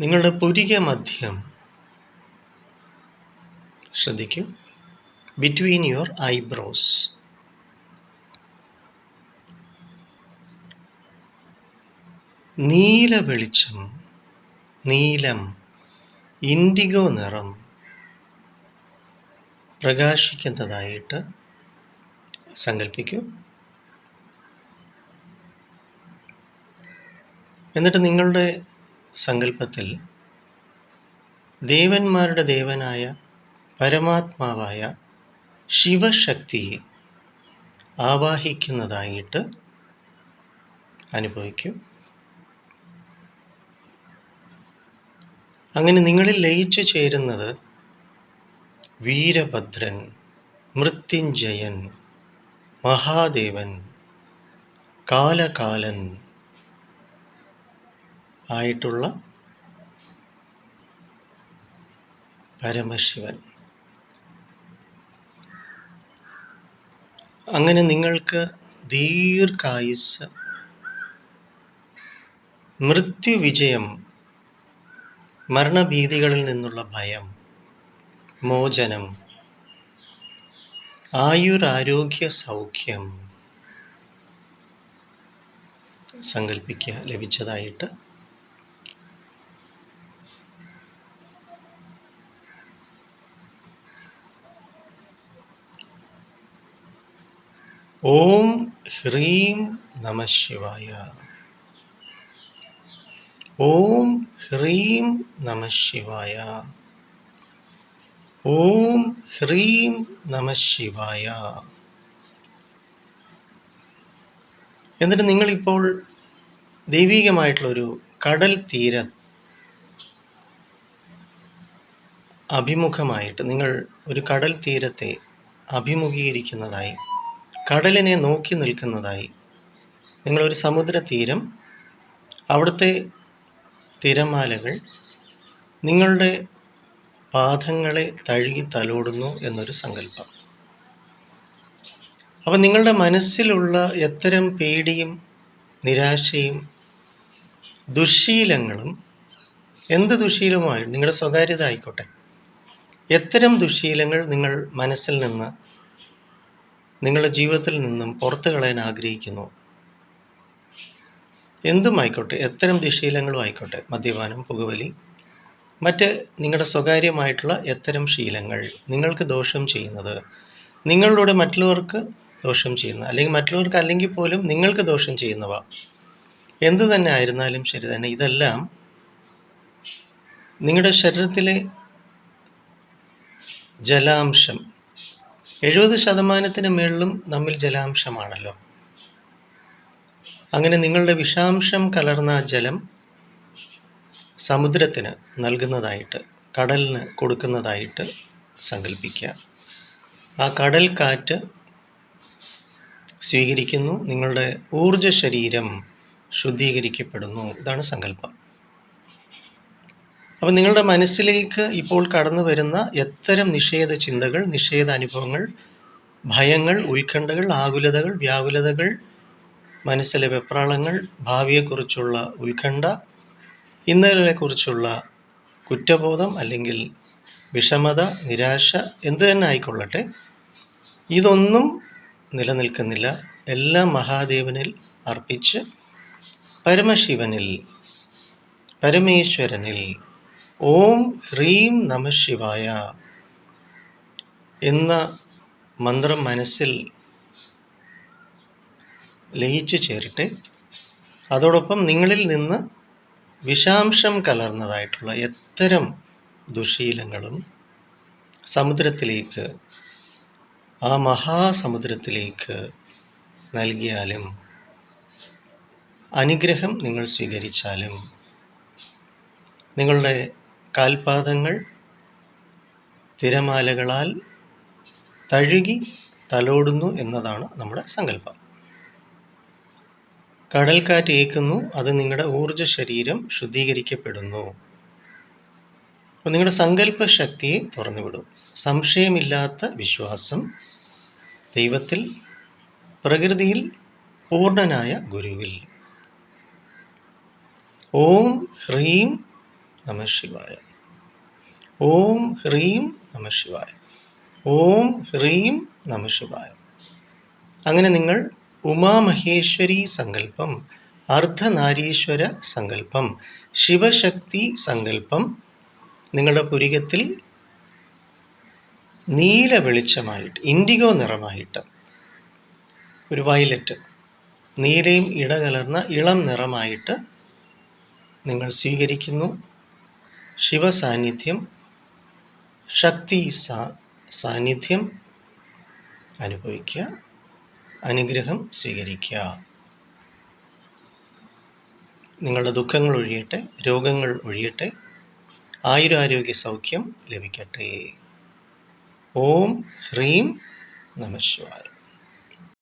നിങ്ങളുടെ പുരിക മധ്യം. ശ്രദ്ധിക്കൂ. Between your eyebrows നീല വെളിച്ചം നീലം ഇൻഡിഗോ നിറം പ്രകാശിക്കുന്നതായിട്ട് സങ്കല്പിക്കൂ. എന്നിട്ട് നിങ്ങളുടെ സങ്കല്പത്തിൽ ദേവന്മാരുടെ ദേവനായ പരമാത്മാവായ ശിവശക്തിയെ ആവാഹിക്കുന്നതായിട്ട് അനുഭവിക്കും. അങ്ങനെ നിങ്ങളിൽ ലയിച്ചു ചേരുന്നത് വീരഭദ്രൻ മൃത്യുഞ്ജയൻ മഹാദേവൻ കാലകാലൻ ആയിട്ടുള്ള പരമശിവൻ. അങ്ങനെ നിങ്ങൾക്ക് ദീർഘായുസ് മൃത്യുവിജയം മരണഭീതികളിൽ നിന്നുള്ള ഭയം മോചനം ആയുരാരോഗ്യ സൗഖ്യം സങ്കല്പിക്കുക ലഭിച്ചതായിട്ട് ഓം ഹ്രീം നമ ശിവായ. ഓം ഹ്രീം നമ ശിവായ. ഓം ഹ്രീം നമ ശിവായ. എന്നിട്ട് നിങ്ങളിപ്പോൾ ദൈവീകമായിട്ടുള്ളൊരു കടൽ തീര അഭിമുഖമായിട്ട് നിങ്ങൾ ഒരു കടൽ തീരത്തെ അഭിമുഖീകരിക്കുന്നതായി കടലിനെ നോക്കി നിൽക്കുന്നതായി. നിങ്ങളൊരു സമുദ്ര തീരം അവിടുത്തെ തിരമാലകൾ നിങ്ങളുടെ പാദങ്ങളെ തഴുകി തലോടുന്നു എന്നൊരു സങ്കല്പം. അപ്പം നിങ്ങളുടെ മനസ്സിലുള്ള എത്തരം പേടിയും നിരാശയും ദുശീലങ്ങളും എന്ത് ദുശീലമായും നിങ്ങളുടെ സ്വകാര്യത ആയിക്കോട്ടെ. എത്തരം ദുശീലങ്ങൾ നിങ്ങൾ മനസ്സിൽ നിന്ന് നിങ്ങളുടെ ജീവിതത്തിൽ നിന്നും പുറത്തു കളയാൻ ആഗ്രഹിക്കുന്നു. എന്തും ആയിക്കോട്ടെ എത്തരം ദുശീലങ്ങളും ആയിക്കോട്ടെ മദ്യപാനം പുകവലി മറ്റ് നിങ്ങളുടെ സ്വകാര്യമായിട്ടുള്ള എത്തരം ശീലങ്ങൾ നിങ്ങൾക്ക് ദോഷം ചെയ്യുന്നത് നിങ്ങളിലൂടെ മറ്റുള്ളവർക്ക് ദോഷം ചെയ്യുന്ന അല്ലെങ്കിൽ മറ്റുള്ളവർക്ക് അല്ലെങ്കിൽ പോലും നിങ്ങൾക്ക് ദോഷം ചെയ്യുന്നവ. എന്തു തന്നെ ആയിരുന്നാലും ശരി തന്നെ ഇതെല്ലാം നിങ്ങളുടെ ശരീരത്തിലെ ജലാംശം എഴുപത് ശതമാനത്തിന് മേളിലും നമ്മിൽ ജലാംശമാണല്ലോ. അങ്ങനെ നിങ്ങളുടെ വിഷാംശം കലർന്ന ജലം സമുദ്രത്തിന് നൽകുന്നതായിട്ട് കടലിന് കൊടുക്കുന്നതായിട്ട് സങ്കല്പിക്കുക ആ കടൽ കാറ്റ് സ്വീകരിക്കുന്നു നിങ്ങളുടെ ഊർജ ശരീരം ശുദ്ധീകരിക്കപ്പെടുന്നു. ഇതാണ് സങ്കല്പം അപ്പം നിങ്ങളുടെ മനസ്സിലേക്ക് ഇപ്പോൾ കടന്നു വരുന്ന എത്തരം നിഷേധ ചിന്തകൾ നിഷേധ അനുഭവങ്ങൾ ഭയങ്ങൾ ഉത്കണ്ഠകൾ ആകുലതകൾ വ്യാകുലതകൾ മനസ്സിലെ വെപ്രാളങ്ങൾ ഭാവിയെക്കുറിച്ചുള്ള ഉത്കണ്ഠ ഇന്നലെക്കുറിച്ചുള്ള കുറ്റബോധം അല്ലെങ്കിൽ വിഷമത നിരാശ എന്തു തന്നെ ആയിക്കൊള്ളട്ടെ ഇതൊന്നും നിലനിൽക്കുന്നില്ല. എല്ലാം മഹാദേവനിൽ അർപ്പിച്ച് പരമശിവനിൽ പരമേശ്വരനിൽ ഓം ഹ്രീം നമ ശിവായ എന്ന മന്ത്രം മനസ്സിൽ ലയിച്ചു ചേരട്ടെ അതോടൊപ്പം നിങ്ങളിൽ നിന്ന് വിഷാംശം കലർന്നതായിട്ടുള്ള എത്തരം ദുശീലങ്ങളും സമുദ്രത്തിലേക്ക് ആ മഹാസമുദ്രത്തിലേക്ക് നൽകിയാലും അനുഗ്രഹം നിങ്ങൾ സ്വീകരിച്ചാലും നിങ്ങളുടെ കാൽപാദങ്ങൾ തിരമാലകളാൽ തഴുകി തലോടുന്നു എന്നതാണ് നമ്മുടെ സങ്കല്പം. കടൽക്കാറ്റ് ഏക്കുന്നു അത് നിങ്ങളുടെ ഊർജ ശരീരം ശുദ്ധീകരിക്കപ്പെടുന്നു. അപ്പോൾ നിങ്ങളുടെ സങ്കല്പ ശക്തിയെ തുറന്നുവിടും. സംശയമില്ലാത്ത വിശ്വാസം ദൈവത്തിൽ പ്രകൃതിയിൽ പൂർണനായ ഗുരുവിൽ. ഓം ഹ്രീം നമ ശിവായ. ഓം ഹ്രീം നമ ശിവായ. ഓം ഹ്രീം നമ ശിവായ. അങ്ങനെ നിങ്ങൾ ഉമാമഹേശ്വരി സങ്കല്പം അർദ്ധനാരീശ്വര സങ്കല്പം ശിവശക്തി സങ്കല്പം നിങ്ങളുടെ പുരികത്തിൽ നീല വെളിച്ചമായിട്ട് ഇൻഡിഗോ നിറമായിട്ട് ഒരു വയലറ്റ് നീലയും ഇടകലർന്ന ഇളം നിറമായിട്ട് നിങ്ങൾ സ്വീകരിക്കുന്നു. ശിവസാന്നിധ്യം ശക്തി സാ സാന്നിധ്യം അനുഭവിക്കുക അനുഗ്രഹം സ്വീകരിക്കുക. നിങ്ങളുടെ ദുഃഖങ്ങൾ ഒഴിയട്ടെ രോഗങ്ങൾ ഒഴിയട്ടെ ആയുരാരോഗ്യ സൗഖ്യം ലഭിക്കട്ടെ. ഓം ഹ്രീം നമ